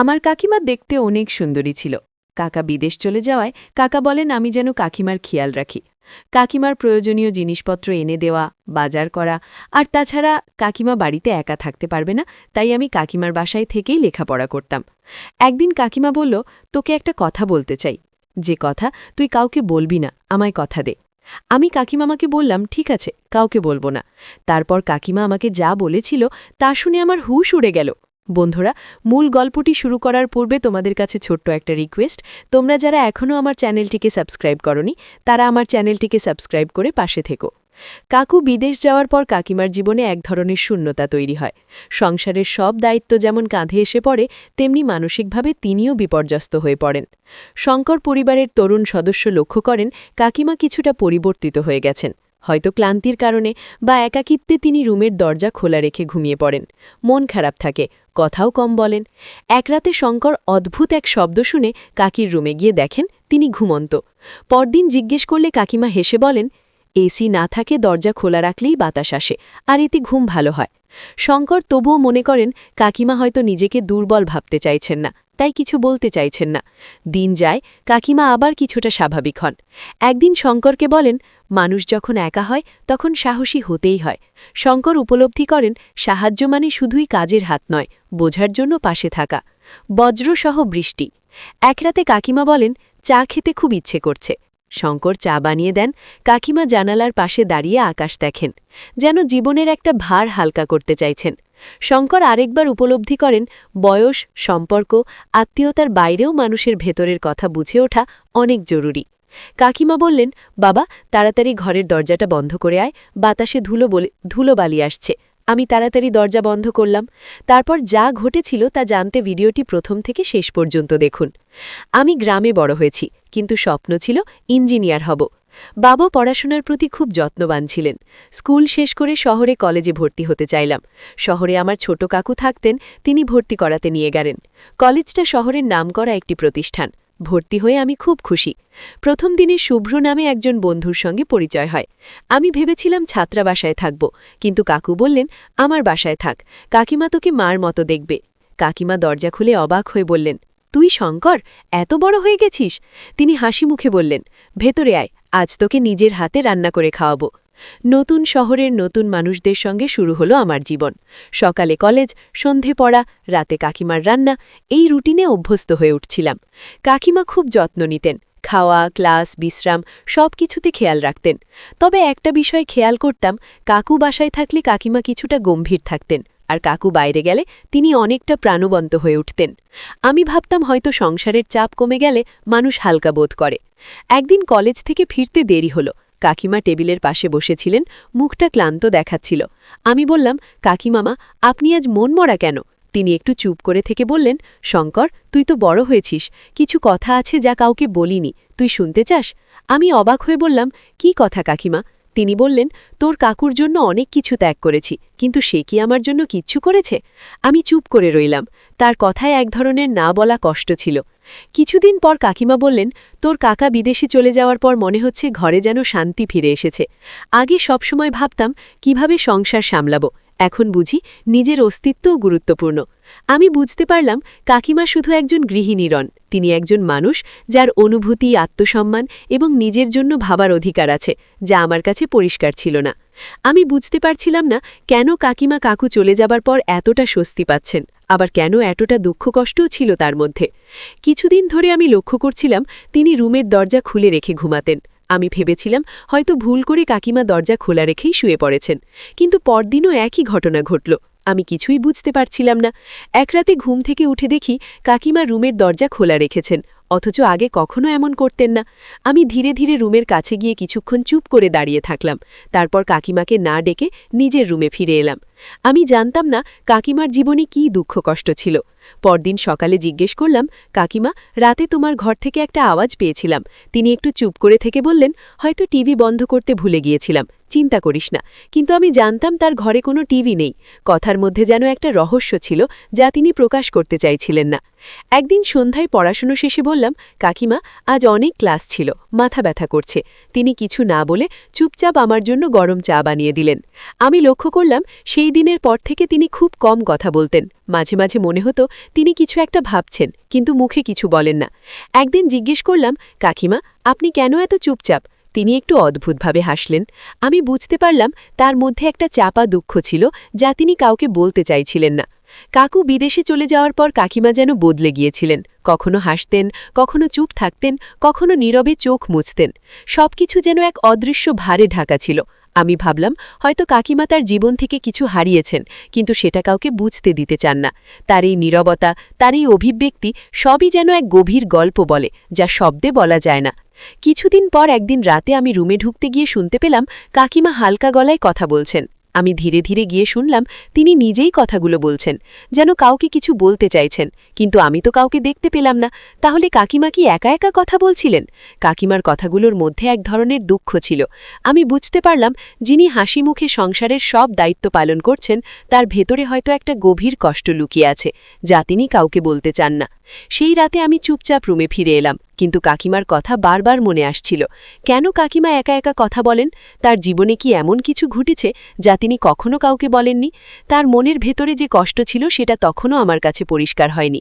আমার কাকিমা দেখতে অনেক সুন্দরী ছিল। কাকা বিদেশ চলে যাওয়ায় কাকা বলেন, আমি যেন কাকিমার খেয়াল রাখি। কাকিমার প্রয়োজনীয় জিনিসপত্র এনে দেওয়া, বাজার করা, আর তাছাড়া কাকিমা বাড়িতে একা থাকতে পারবে না, তাই আমি কাকিমার বাসায় থেকেই লেখাপড়া করতাম। একদিন কাকিমা বলল, তোকে একটা কথা বলতে চাই। যে কথা তুই কাউকে বলবি না, আমায় কথা দে। আমি কাকিমামাকে বললাম, ঠিক আছে, কাউকে বলব না। তারপর কাকিমা আমাকে যা বলেছিল তা শুনে আমার হুশ উড়ে গেল। বন্ধুরা, মূল গল্পটি শুরু করার পূর্বে তোমাদের কাছে ছোট্ট একটা রিকোয়েস্ট তোমরা যারা এখনও আমার চ্যানেলটিকে সাবস্ক্রাইব করনি, তারা আমার চ্যানেলটিকে সাবস্ক্রাইব করে পাশে থেকো। কাকু বিদেশ যাওয়ার পর কাকিমার জীবনে এক ধরনের শূন্যতা তৈরি হয়। সংসারের সব দায়িত্ব যেমন কাঁধে এসে পড়ে, তেমনি মানসিকভাবে তিনিও বিপর্যস্ত হয়ে পড়েন। শঙ্কর পরিবারের তরুণ সদস্য লক্ষ্য করেন, কাকিমা কিছুটা পরিবর্তিত হয়ে গেছেন। হয়তো ক্লান্তির কারণে বা একাকিত্বে তিনি রুমের দরজা খোলা রেখে ঘুমিয়ে পড়েন। মন খারাপ থাকে, কথাও কম বলেন। এক রাতে শঙ্কর অদ্ভুত এক শব্দ শুনে কাকির রুমে গিয়ে দেখেন তিনি ঘুমন্ত। পরদিন জিজ্ঞেস করলে কাকিমা হেসে বলেন, এসি না থাকে দরজা খোলা রাখলেই বাতাস আসে, আর এতে ঘুম ভালো হয়। শঙ্কর তবুও মনে করেন, কাকিমা হয়তো নিজেকে দুর্বল ভাবতে চাইছেন না। তাই কিছু বলতে চাইছেন না। দিন যায়, কাকিমা আবার কিছুটা স্বাভাবিক হন। একদিন শঙ্করকে বলেন, মানুষ যখন একা হয়, তখন সাহসী হতেই হয়। শঙ্কর উপলব্ধি করেন, সাহায্য মানে শুধুই কাজের হাত নয়, বোঝার জন্য পাশে থাকা। বজ্রসহ বৃষ্টি। এক রাতে কাকিমা বলেন, চা খেতে খুব ইচ্ছে করছে। শঙ্কর চা বানিয়ে দেন, কাকিমা জানালার পাশে দাঁড়িয়ে আকাশ দেখেন। যেন জীবনের একটা ভার হালকা করতে চাইছেন। শঙ্কর আরেকবার উপলব্ধি করেন, বয়স, সম্পর্ক, আত্মীয়তার বাইরেও মানুষের ভেতরের কথা বুঝে ওঠা অনেক জরুরি। কাকিমা বললেন, বাবা, তাড়াতাড়ি ঘরের দরজাটা বন্ধ করে আয়, বাতাসে ধুলো বলে, ধুলো বালি আসছে। আমি তাড়াতাড়ি দরজা বন্ধ করলাম। তারপর যা ঘটেছিল তা জানতে ভিডিওটি প্রথম থেকে শেষ পর্যন্ত দেখুন। আমি গ্রামে বড় হয়েছি, কিন্তু স্বপ্ন ছিল ইঞ্জিনিয়ার হব। বাবা পড়াশোনার প্রতি খুব যত্নবান ছিলেন। স্কুল শেষ করে শহরে কলেজে ভর্তি হতে চাইলাম। শহরে আমার ছোট কাকু থাকতেন, তিনি ভর্তি করাতে নিয়ে গেলেন। কলেজটা শহরের নামকরা একটি প্রতিষ্ঠান। ভর্তি হয়ে আমি খুব খুশি। প্রথম দিনে শুভ্র নামে একজন বন্ধুর সঙ্গে পরিচয় হয়। আমি ভেবেছিলাম ছাত্রাবাসায় থাকব, কিন্তু কাকু বললেন, আমার বাসায় থাক। কাকিমা তোকে মার মতো দেখবে। কাকিমা দরজা খুলে অবাক হয়ে বললেন তুই শঙ্কর, এত বড় হয়ে গেছিস? তিনি হাসি মুখে বললেন, ভেতরে আয়, আজ তোকে নিজের হাতে রান্না করে খাওয়াবো। নতুন শহরের নতুন মানুষদের সঙ্গে শুরু হলো আমার জীবন। সকালে কলেজ, সন্ধে পড়া, রাতে কাকিমার রান্না, এই রুটিনে অভ্যস্ত হয়ে উঠছিলাম। কাকিমা খুব যত্ন নিতেন, খাওয়া, ক্লাস, বিশ্রাম সব কিছুতে খেয়াল রাখতেন। তবে একটা বিষয় খেয়াল করতাম, কাকু বাসায় থাকলে কাকিমা কিছুটা গম্ভীর থাকতেন। আর কাকু বাইরে গেলে তিনি অনেকটা প্রাণবন্ত হয়ে উঠতেন। আমি ভাবতাম হয়তো সংসারের চাপ কমে গেলে মানুষ হালকা বোধ করে। একদিন কলেজ থেকে ফিরতে দেরি হলো। কাকিমা টেবিলের পাশে বসেছিলেন, মুখটা ক্লান্ত দেখাচ্ছিল। আমি বললাম, কাকিমামা, আপনি আজ মন মরা কেন? তিনি একটু চুপ করে থেকে বললেন, শঙ্কর, তুই তো বড় হয়েছিস। কিছু কথা আছে যা কাউকে বলিনি। তুই শুনতে চাস? আমি অবাক হয়ে বললাম, কি কথা কাকিমা? তিনি বললেন, তোর কাকুর জন্য অনেক কিছু ত্যাগ করেছি, কিন্তু সে কি আমার জন্য কিচ্ছু করেছে? আমি চুপ করে রইলাম। তার কথায় এক ধরনের না বলা কষ্ট ছিল। কিছুদিন পর কাকিমা বললেন, তোর কাকা বিদেশে চলে যাওয়ার পর মনে হচ্ছে ঘরে যেন শান্তি ফিরে এসেছে। আগে সবসময় ভাবতাম, কীভাবে সংসার সামলাবো? এখন বুঝি, নিজের অস্তিত্বও গুরুত্বপূর্ণ। আমি বুঝতে পারলাম কাকিমা শুধু একজন গৃহিণী রন তিনি একজন মানুষ যার অনুভূতি, আত্মসম্মান এবং নিজের জন্য ভাবার অধিকার আছে, যা আমার কাছে পরিষ্কার ছিল না। আমি বুঝতে পারছিলাম না কেন কাকিমা কাকু চলে যাবার পর এতটা স্বস্তি পাচ্ছেন, আবার কেন এতটা দুঃখ কষ্টও ছিল তার মধ্যে। কিছুদিন ধরে আমি লক্ষ্য করছিলাম তিনি রুমের দরজা খুলে রেখে ঘুমাতেন। আমি ভেবেছিলাম হয়তো ভুল করে কাকিমা দরজা খোলা রেখেই শুয়ে পড়েছেন, কিন্তু পরদিনও একই ঘটনা ঘটল। আমি কিছুই বুঝতে পারছিলাম না। এক রাতে ঘুম থেকে উঠে দেখি কাকিমা রুমের দরজা খোলা রেখেছেন, অথচ আগে কখনো এমন করতেন না। আমি ধীরে ধীরে রুমের কাছে গিয়ে কিছুক্ষণ চুপ করে দাঁড়িয়ে থাকলাম, তারপর কাকিমাকে না ডেকে নিজের রুমে ফিরে এলাম। আমি জানতাম না কাকিমার জীবনে কী দুঃখ কষ্ট ছিল। পরদিন সকালে জিজ্ঞেস করলাম, কাকিমা, রাতে তোমার ঘর থেকে একটা আওয়াজ পেয়েছিলাম। তিনি একটু চুপ করে থেকে বললেন, হয়তো টিভি বন্ধ করতে ভুলে গিয়েছিলাম। চিন্তা করিস না। কিন্তু আমি জানতাম তার ঘরে কোনো টিভি নেই। কথার মধ্যে যেন একটা রহস্য ছিল, যা তিনি প্রকাশ করতে চাইছিলেন না। একদিন সন্ধ্যায় পড়াশুনো শেষে বললাম, কাকিমা, আজ অনেক ক্লাস ছিল, মাথা ব্যথা করছে। তিনি কিছু না বলে চুপচাপ আমার জন্য গরম চা বানিয়ে দিলেন। আমি লক্ষ্য করলাম, সেই দিনের পর থেকে তিনি খুব কম কথা বলতেন। মাঝে মাঝে মনে হতো, তিনি কিছু একটা ভাবছেন, কিন্তু মুখে কিছু বলেন না। একদিন জিজ্ঞেস করলাম, কাকিমা, আপনি কেন এত চুপচাপ? তিনি একটু অদ্ভুতভাবে হাসলেন। আমি বুঝতে পারলাম তার মধ্যে একটা চাপা দুঃখ ছিল যা তিনি কাউকে বলতে চাইছিলেন না। কাকু বিদেশে চলে যাওয়ার পর কাকিমা যেন বদলে গিয়েছিলেন। কখনো হাসতেন, কখনো চুপ থাকতেন, কখনো নীরবে চোখ মুছতেন। সবকিছু যেন এক অদৃশ্য ভারে ঢাকা ছিল। আমি ভাবলাম, হয়তো কাকিমা তার জীবন থেকে কিছু হারিয়েছেন, কিন্তু সেটা কাউকে বুঝতে দিতে চান না। তার এই নীরবতা, তার এই অভিব্যক্তি সবই যেন এক গভীর গল্প বলে, যা শব্দে বলা যায় না। কিছুদিন পর একদিন রাতে আমি রুমে ঢুকতে গিয়ে শুনতে পেলাম কাকিমা হালকা গলায় কথা বলছেন। আমি ধীরে ধীরে গিয়ে শুনলাম তিনি নিজেই কথাগুলো বলছেন, যেন কাউকে কিছু বলতে চাইছেন। কিন্তু আমি তো কাউকে দেখতে পেলাম না। তাহলে কাকিমা কি একা একা কথা বলছিলেন? কাকিমার কথাগুলোর মধ্যে এক ধরনের দুঃখ ছিল। আমি বুঝতে পারলাম যিনি হাসি মুখে সংসারের সব দায়িত্ব পালন করছেন, তার ভেতরে হয়তো একটা গভীর কষ্ট লুকিয়ে আছে, যা তিনি কাউকে বলতে চান না। সেই রাতে আমি চুপচাপ রুমে ফিরে এলাম। কিন্তু কাকিমার কথা বারবার মনে আসছিল। কেন কাকিমা একা একা কথা বলেন? তার জীবনে কি এমন কিছু ঘটেছে যা তিনি কখনো কাউকে বলেননি? তার মনের ভেতরে যে কষ্ট ছিল সেটা তখনও আমার কাছে পরিষ্কার হয়নি।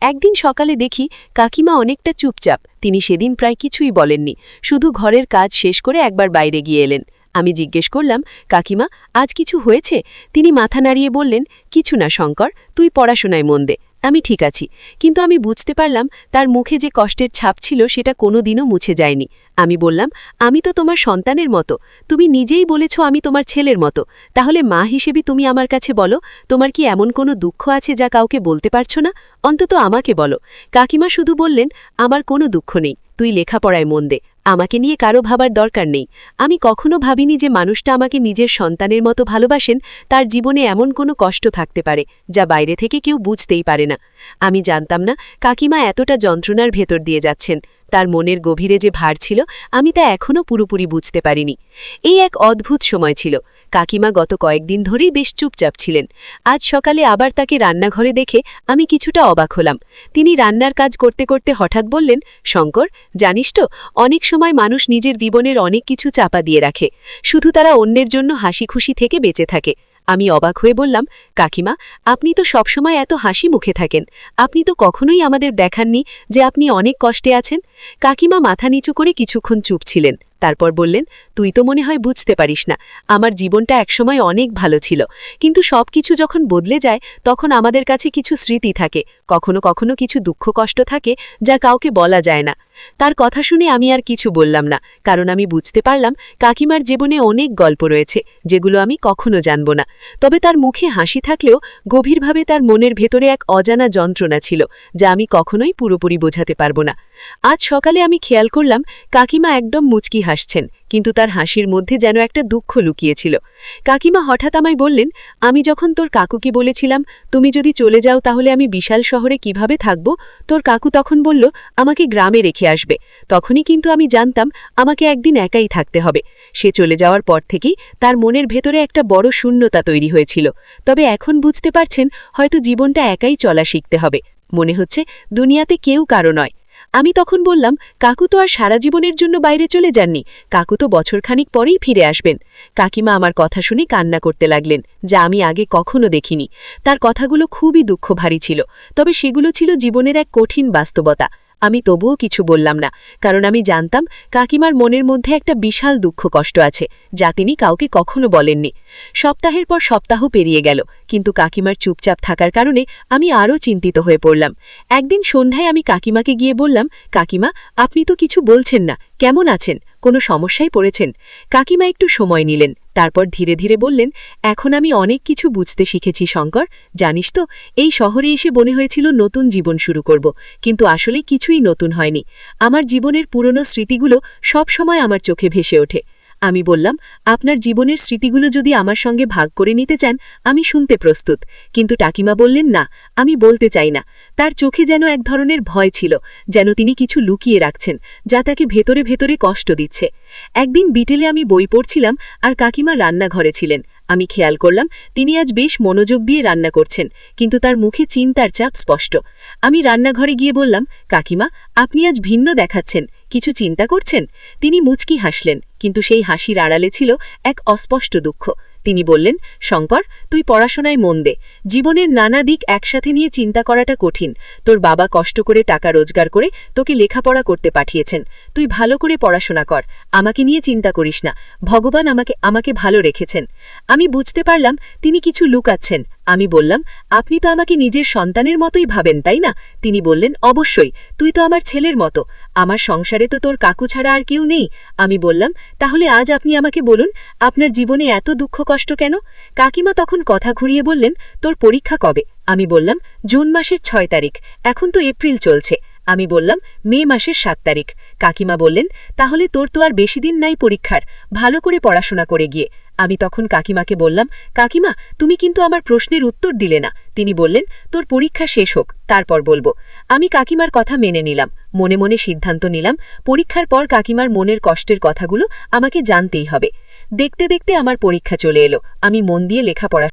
একদিন সকালে দেখি কাকিমা অনেকটা চুপচাপ। তিনি সেদিন প্রায় কিছুই বলেননি। শুধু ঘরের কাজ শেষ করে একবার বাইরে গিয়ে এলেন। আমি জিজ্ঞেস করলাম, কাকিমা, আজ কিছু হয়েছে? তিনি মাথা নাড়িয়ে বললেন, কিছু না, শঙ্কর, তুই পড়াশোনায় মন দে। আমি ঠিক আছি। কিন্তু আমি বুঝতে পারলাম তার মুখে যে কষ্টের ছাপ ছিল সেটা কোনো দিনও মুছে যায়নি। আমি বললাম, আমি তো তোমার সন্তানের মতো। তুমি নিজেই বলেছ আমি তোমার ছেলের মতো। তাহলে মা হিসেবে তুমি আমার কাছে বলো, তোমার কি এমন কোনো দুঃখ আছে যা কাউকে বলতে পারছ না? অন্তত আমাকে বলো। কাকিমা শুধু বললেন, আমার কোনো দুঃখ নেই। তুই লেখাপড়ায় মন দে। আমাকে নিয়ে কারও ভাবার দরকার নেই। আমি কখনো ভাবিনি যে মানুষটা আমাকে নিজের সন্তানের মতো ভালোবাসেন, তার জীবনে এমন কোনো কষ্ট থাকতে পারে, যা বাইরে থেকে কেউ বুঝতেই পারে না। আমি জানতাম না, কাকিমা এতটা যন্ত্রণার ভেতর দিয়ে যাচ্ছেন। তার মনের গভীরে যে ভার ছিল, আমি তা এখনও পুরোপুরি বুঝতে পারিনি। এই এক অদ্ভুত সময় ছিল। কাকিমা গত কয়েকদিন ধরেই বেশ চুপচাপ ছিলেন। আজ সকালে আবার তাকে রান্নাঘরে দেখে আমি কিছুটা অবাক হলাম। তিনি রান্নার কাজ করতে করতে হঠাৎ বললেন, শঙ্কর, জানিস তো, অনেক সময় মানুষ নিজের জীবনের অনেক কিছু চাপা দিয়ে রাখে। শুধু তারা অন্যের জন্য হাসি খুশি থেকে বেঁচে থাকে। আমি অবাক হয়ে বললাম, কাকিমা, আপনি তো সবসময় এত হাসি মুখে থাকেন। আপনি তো কখনোই আমাদের দেখাননি যে আপনি অনেক কষ্টে আছেন? কাকিমা মাথা নিচু করে কিছুক্ষণ চুপ ছিলেন। তারপর বললেন, তুই তো মনে হয় বুঝতে পারিস না, আমার জীবনটা একসময় অনেক ভালো ছিল। কিন্তু সব কিছু যখন বদলে যায়, তখন আমাদের কাছে কিছু স্মৃতি থাকে। কখনো কখনো কিছু দুঃখ কষ্ট থাকে, যা কাউকে বলা যায় না। তার কথা শুনে আমি আর কিছু বললাম না, কারণ আমি বুঝতে পারলাম কাকিমার জীবনে অনেক গল্প রয়েছে, যেগুলো আমি কখনো জানব না। তবে তার মুখে হাসি থাকলেও গভীরভাবে তার মনের ভেতরে এক অজানা যন্ত্রণা ছিল, যা আমি কখনোই পুরোপুরি বোঝাতে পারব না। আজ সকালে আমি খেয়াল করলাম কাকিমা একদম মুচকি হাসছেন কিন্তু তার হাসির মধ্যে যেন একটা দুঃখ লুকিয়েছিল। কাকিমা হঠাৎ আমায় বললেন, আমি যখন তোর কাকুকে বলেছিলাম, তুমি যদি চলে যাও তাহলে আমি বিশাল শহরে কীভাবে থাকব? তোর কাকু তখন বলল, আমাকে গ্রামে রেখে আসবে। তখনই কিন্তু আমি জানতাম, আমাকে একদিন একাই থাকতে হবে। সে চলে যাওয়ার পর থেকেই তার মনের ভেতরে একটা বড় শূন্যতা তৈরি হয়েছিল। তবে এখন বুঝতে পারছেন, হয়তো জীবনটা একাই চলা শিখতে হবে। মনে হচ্ছে, দুনিয়াতে কেউ কারও নয়। আমি তখন বললাম, কাকু তো আর সারা জীবনের জন্য বাইরে চলে যাননি। কাকু তো বছরখানিক পরেই ফিরে আসবেন। কাকিমা আমার কথা শুনে কান্না করতে লাগলেন, যা আমি আগে কখনো দেখিনি। তার কথাগুলো খুবই দুঃখভারী ছিল, তবে সেগুলো ছিল জীবনের এক কঠিন বাস্তবতা। আমি তবুও কিছু বললাম না, কারণ আমি জানতাম কাকিমার মনের মধ্যে একটা বিশাল দুঃখ কষ্ট আছে, যা তিনি কাউকে কখনো বলেননি। সপ্তাহের পর সপ্তাহ পেরিয়ে গেল, কিন্তু কাকিমার চুপচাপ থাকার কারণে আমি আরও চিন্তিত হয়ে পড়লাম। একদিন সন্ধ্যায় আমি কাকিমাকে গিয়ে বললাম, কাকিমা, আপনি তো কিছু বলছেন না কেমন আছেন? কোনো সমস্যায় পড়েছেন? কাকিমা একটু সময় নিলেন। তারপর ধীরে ধীরে বললেন, এখন আমি অনেক কিছু বুঝতে শিখেছি, শঙ্কর। জানিস তো, এই শহরে এসে মনে হয়েছিল নতুন জীবন শুরু করব। কিন্তু আসলে কিছুই নতুন হয়নি। আমার জীবনের পুরনো স্মৃতিগুলো সব সময় আমার চোখে ভেসে ওঠে। আমি বললাম, আপনার জীবনের স্মৃতিগুলো যদি আমার সঙ্গে ভাগ করে নিতে চান, আমি শুনতে প্রস্তুত। কিন্তু টাকিমা বললেন, না, আমি বলতে চাই না। তার চোখে যেন এক ধরনের ভয় ছিল, যেন তিনি কিছু লুকিয়ে রাখছেন, যা তাকে ভেতরে ভেতরে কষ্ট দিচ্ছে। একদিন বিটেলে আমি বই পড়ছিলাম আর কাকিমা রান্নাঘরে ছিলেন। আমি খেয়াল করলাম, তিনি আজ বেশ মনোযোগ দিয়ে রান্না করছেন, কিন্তু তার মুখে চিন্তার চাপ স্পষ্ট। আমি রান্নাঘরে গিয়ে বললাম, কাকিমা, আপনি আজ ভিন্ন দেখাচ্ছেন। কিছু চিন্তা করছেন? তিনি মুচকি হাসলেন, কিন্তু সেই হাসির আড়ালে ছিল এক অস্পষ্ট দুঃখ। তিনি বললেন, শঙ্কর, তুই পড়াশোনায় মন দে। জীবনের নানা দিক একসাথে নিয়ে চিন্তা করাটা কঠিন। তোর বাবা কষ্ট করে টাকা রোজগার করে তোকে লেখাপড়া করতে পাঠিয়েছেন। তুই ভালো করে পড়াশোনা কর, আমাকে নিয়ে চিন্তা করিস না। ভগবান আমাকে আমাকে ভালো রেখেছেন। আমি বুঝতে পারলাম তিনি কিছু লুকাচ্ছেন। আমি বললাম, আপনি তো আমাকে নিজের সন্তানের মতোই ভাবেন, তাই না? তিনি বললেন, অবশ্যই, তুই তো আমার ছেলের মতো। আমার সংসারে তো তোর কাকু ছাড়া আর কেউ নেই। আমি বললাম, তাহলে আজ আপনি আমাকে বলুন, আপনার জীবনে এত দুঃখ কষ্ট কেন? কাকিমা তখন কথা ঘুরিয়ে বললেন, তোর পরীক্ষা কবে? আমি বললাম, জুন মাসের ছয় তারিখ, এখন তো এপ্রিল চলছে। আমি বললাম, মে মাসের সাত তারিখ। কাকিমা বললেন, তাহলে তোর তো আর বেশি দিন নাই পরীক্ষার, ভালো করে পড়াশোনা করে গিয়ে। আমি তখন কাকিমাকে বললাম, কাকিমা, তুমি কিন্তু আমার প্রশ্নের উত্তর দিলে না। তিনি বললেন, তোর পরীক্ষা শেষ হোক, তারপর বলব। আমি কাকিমার কথা মেনে নিলাম, মনে মনে সিদ্ধান্ত নিলাম, পরীক্ষার পর কাকিমার মনের কষ্টের কথাগুলো আমাকে জানতেই হবে। দেখতে দেখতে আমার পরীক্ষা চলে এলো, আমি মন দিয়ে লেখাপড়া